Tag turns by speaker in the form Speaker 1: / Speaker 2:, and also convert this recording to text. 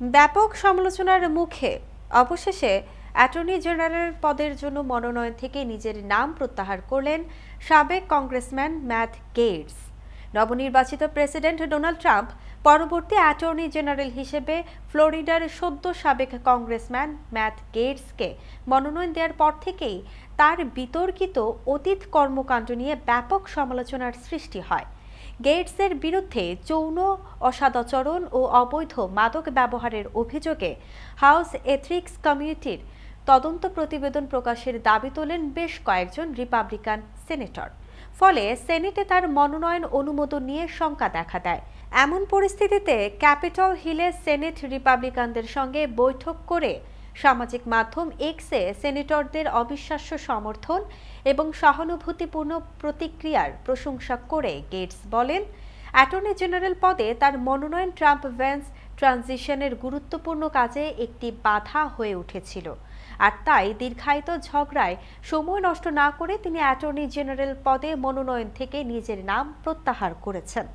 Speaker 1: ব্যাপক সমালোচনার মুখে অবশেষে অ্যাটর্নি জেনারেল পদের জন্য মনোনয়ন থেকে নিজের নাম প্রত্যাহার করলেন সাবেক কংগ্রেসম্যান ম্যাথ গেটস নবনির্বাচিত প্রেসিডেন্ট ডোনাল্ড ট্রাম্প পরবর্তী অ্যাটর্নি জেনারেল হিসেবে ফ্লোরিডার সদ্য সাবেক কংগ্রেসম্যান ম্যাথ গেটসকে মনোনয়ন দেওয়ার পর থেকেই তার বিতর্কিত অতীত কর্মকাণ্ড নিয়ে ব্যাপক সমালোচনার সৃষ্টি হয়। গেটসের বিরুদ্ধে যৌন অসাদাচরণ ও অবৈধ মাদক ব্যবহারের অভিযোগে হাউস এথিক্স কমিটির তদন্ত প্রতিবেদন প্রকাশের দাবি তোলেন বেশ কয়েকজন রিপাবলিকান সেনেটর। ফলে সেনেটে তার মনোনয়ন অনুমোদন নিয়ে শঙ্কা দেখা দেয়। এমন পরিস্থিতিতে ক্যাপিটল হিলে সেনেট রিপাবলিকানদের সঙ্গে বৈঠক করে সামাজিক মাধ্যম এক্সে সেনেটরদের অবিশ্বাস্য সমর্থন এবং সহানুভূতিপূর্ণ প্রতিক্রিয়ার প্রশংসা করে গেটস বলেন। অ্যাটর্নি জেনারেল পদে তার মনোনয়ন ট্রাম্প ভ্যান্স ট্রানজিশনের গুরুত্বপূর্ণ কাজে একটি বাধা হয়ে উঠেছিল। আর তাই দীর্ঘায়িত ঝগড়ায় সময় নষ্ট না করে তিনি অ্যাটর্নি জেনারেল পদে মনোনয়ন থেকে নিজের নাম প্রত্যাহার করেছেন।